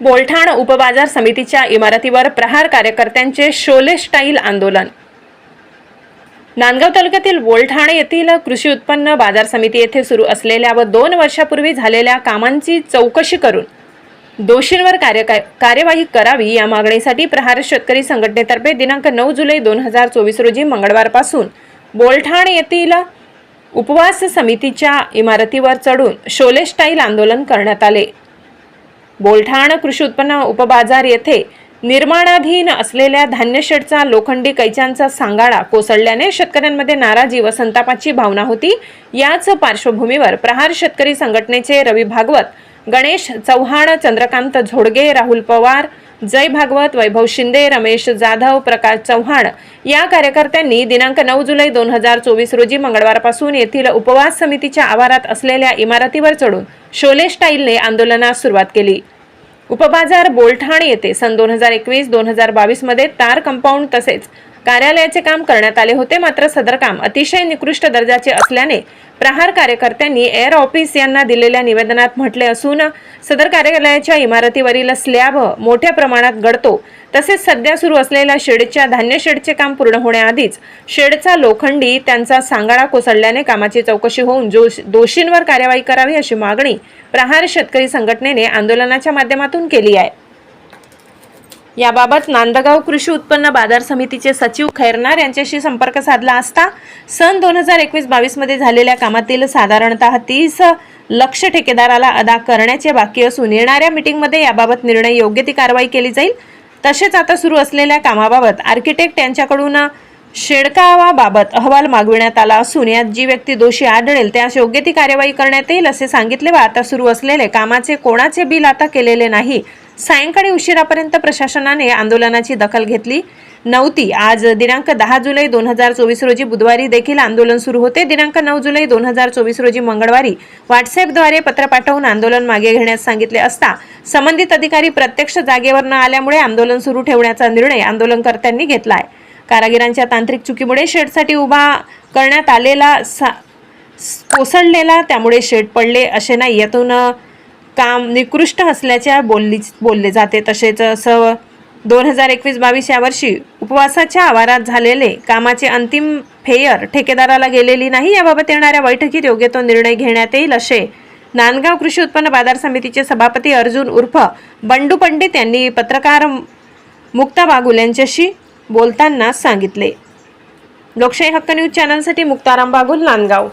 बोलठाण उपबाजार समितीच्या इमारतीवर प्रहार कार्यकर्त्यांचे शोले स्टाईल आंदोलन. नांदगाव तालुक्यातील बोलठाणे येथील कृषी उत्पन्न बाजार समिती येथे सुरू असलेल्या व दोन वर्षापूर्वी झालेल्या कामांची चौकशी करून दोषींवर कार्य कार्यवाही करावी या मागणीसाठी प्रहार शेतकरी संघटनेतर्फे दिनांक नऊ जुलै दोन हजार चोवीस रोजी मंगळवारपासून बोलठाण येथील उपवास समितीच्या इमारतीवर चढून शोले स्टाईल आंदोलन करण्यात आले. बोलठाण कृषी उत्पन्न उपबाजार येथे निर्माणाधीन असलेल्या धान्य शेडचा लोखंडी कैच्यांचा सांगाडा कोसळल्याने शेतकऱ्यांमध्ये नाराजी व संतापाची भावना होती. याच पार्श्वभूमीवर प्रहार शेतकरी संघटनेचे रवी भागवत गणेश चव्हाण चंद्रकांत झोडगे राहुल पवार जय भागवत वैभव शिंदे रमेश जाधव प्रकाश चव्हाण या कार्यकर्त्यांनी दिनांक नऊ जुलै दोन हजार चोवीस रोजी मंगळवारपासून येथील उपवास समितीच्या आवारात असलेल्या इमारतीवर चढून शोले स्टाईलने आंदोलनास सुरुवात केली. उपबाजार बोलठाण येथे सन दोन हजार एकवीस दोन हजार बावीसमध्ये तार कंपाऊंड तसेच कार्यालयाचे काम करण्यात आले होते. मात्र सदर काम अतिशय निकृष्ट दर्जाचे असल्याने प्रहार कार्यकर्त्यांनी एअर ऑफिस यांना दिलेल्या निवेदनात म्हटले असून सदर कार्यालयाच्या इमारतीवरील स्लॅब मोठ्या प्रमाणात गळतो. तसेच सध्या सुरू असलेल्या शेडच्या धान्य शेडचे काम पूर्ण होण्याआधीच शेडचा लोखंडी त्यांचा सांगाडा कोसळल्याने कामाची चौकशी होऊन जोश- दोषींवर कार्यवाही करावी अशी मागणी प्रहार शेतकरी संघटनेने आंदोलनाच्या माध्यमातून केली आहे. याबाबत नांदगाव कृषी उत्पन्न बाजार समितीचे सचिव खैरनार यांच्याशी संपर्क साधला असता सन दोन हजार एकवीस बावीसमध्ये झालेल्या कामातील साधारणतः तीस लक्ष ठेकेदाराला अदा करण्याचे बाकी असून येणाऱ्या मीटिंगमध्ये याबाबत निर्णय योग्य ती कारवाई केली जाईल. तसेच आता सुरू असलेल्या कामाबाबत आर्किटेक्ट यांच्याकडून शेडकावाबाबत अहवाल मागविण्यात आला असून यात जी व्यक्ती दोषी आढळेल त्यास योग्य ती कार्यवाही करण्यात येईल असे सांगितले व आता सुरू असलेले कामाचे कोणाचे बिल आता केलेले नाही सायंकाळी उशिरापर्यंत प्रशासनाने आंदोलनाची दखल घेतली. नव्हती आज दिनांक दहा जुलै दोन हजार चोवीस रोजी बुधवारी देखील आंदोलन सुरू होते. दिनांक नऊ जुलै दोन हजार चोवीस रोजी मंगळवारी व्हॉट्सअपद्वारे पत्र पाठवून आंदोलन मागे घेण्यास सांगितले असता संबंधित अधिकारी प्रत्यक्ष जागेवर न आल्यामुळे आंदोलन सुरू ठेवण्याचा निर्णय आंदोलनकर्त्यांनी घेतला आहे कारागिरांच्या तांत्रिक चुकीमुळे शेडसाठी उभा करण्यात आलेला सा कोसळलेला त्यामुळे शेड पडले असे नाही. यातून काम निकृष्ट असल्याच्या बोलली बोलले जाते. तसेच असं दोन हजार एकवीस बावीस या वर्षी उपवासाच्या आवारात झालेले कामाचे अंतिम फेयर ठेकेदाराला गेलेली नाही याबाबत येणाऱ्या बैठकीत योग्य तो निर्णय घेण्यात येईल असे नांदगाव कृषी उत्पन्न बाजार समितीचे सभापती अर्जुन उर्फ बंडू पंडित यांनी पत्रकार मुक्ता बागुल यांच्याशी बोलताना सांगितले. लोकशाही हक्क न्यूज चॅनलसाठी मुक्ताराम बागुल नांदगाव.